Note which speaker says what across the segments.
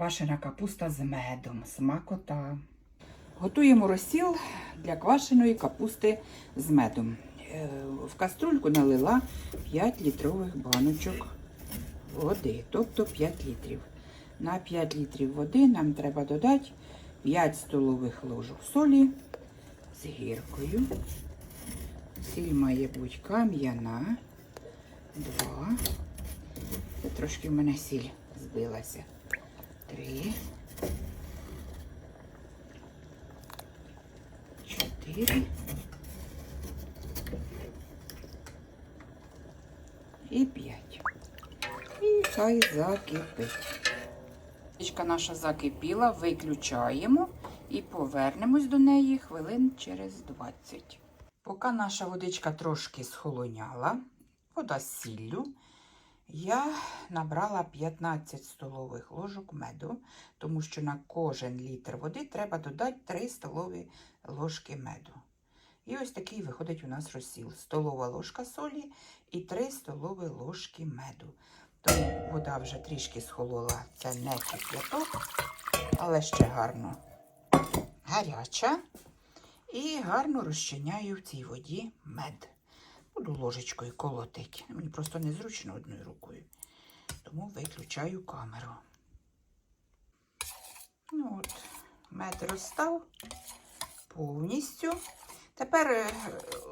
Speaker 1: Квашена капуста з медом, смакота. Готуємо розсіл для квашеної капусти з медом. Е, В каструльку налила 5 літрових баночок води, тобто 5 літрів. На 5 літрів води нам треба додати 5 столових ложок солі з гіркою. Сіль має бути кам'яна. Два. Це трошки в мене сіль збилася. Чотири. І п'ять. І хай закипить. Водичка наша закипіла, виключаємо і повернемось до неї хвилин через 20. Поки наша водичка трошки схолоняла, вода з сіллю, я набрала 15 столових ложок меду, тому що на кожен літр води треба додати 3 столові ложки меду. І ось такий виходить у нас розсіл. Столова ложка солі і 3 столові ложки меду. Тому вода вже трішки схолола, це не кип'яток, але ще гарно гаряча. І гарно розчиняю в цій воді мед. Буду ложечкою колотити. Мені просто незручно одною рукою. Тому виключаю камеру. Ну от, мед розстав повністю. Тепер е,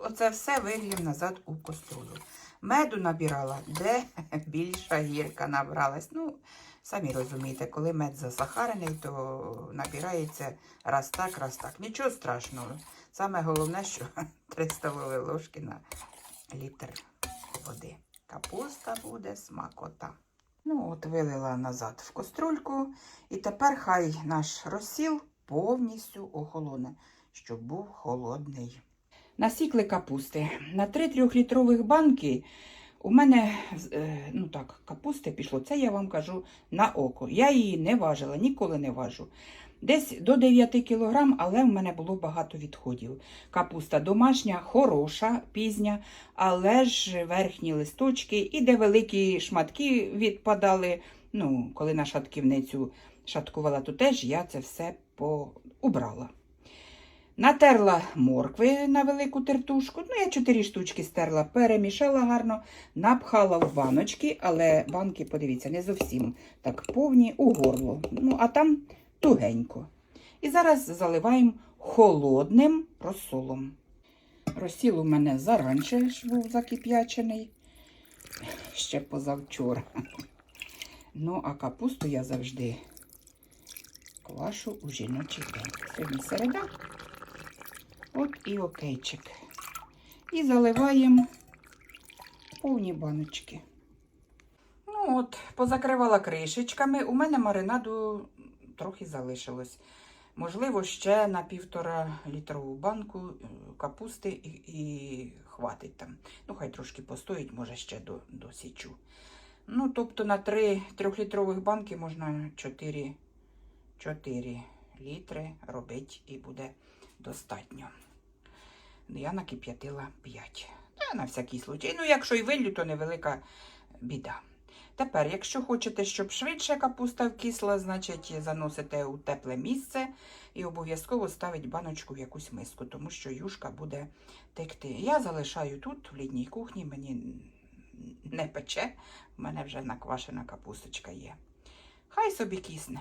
Speaker 1: оце все виліємо назад у каструлю. Меду набирала, де більша гірка набралась. Ну, самі розумієте, коли мед засахарений, то набирається раз так, раз так. Нічого страшного. Саме головне, що 3 столові ложки на літр води. Капуста буде смакота. Ну, от вилила назад в каструльку. І тепер хай наш розсіл повністю охолоне, щоб був холодний. Насікли капусти. На 3 трьохлітрових банки у мене е, ну так, капусти пішло. Це я вам кажу на око. Я її не важила, ніколи не важу. Десь до 9 кг, але в мене було багато відходів. Капуста домашня, хороша, пізня, але ж верхні листочки і де великі шматки відпадали. Ну, коли на шатківницю шаткувала, то теж я це все поубрала. Натерла моркви на велику тертушку. Ну, я чотири штучки стерла, перемішала гарно, напхала в баночки, але банки, подивіться, не зовсім так повні у горло. Ну, а там тугенько. І зараз заливаємо холодним розсолом. Розсіл у мене заранче був закип'ячений, ще позавчора. Ну, а капусту я завжди квашу у жіночий день. Сьогодні середа. От і окейчик. І заливаємо повні баночки. Ну от, позакривала кришечками. У мене маринаду трохи залишилось. Можливо, ще на півтора літрову банку е, капусти і, і хватить там. Ну, хай трошки постоїть, може ще до, досічу. Ну, тобто на 3 трьохлітрових банки можна 4, 4 літри робити і буде достатньо. Я накип'ятила 5. Та на всякий случай. Ну, якщо і виллю, то невелика біда. Тепер, якщо хочете, щоб швидше капуста вкисла, значить заносите у тепле місце і обов'язково ставить баночку в якусь миску, тому що юшка буде текти. Я залишаю тут, в літній кухні, мені не пече, в мене вже наквашена капусточка є. Хай собі кисне.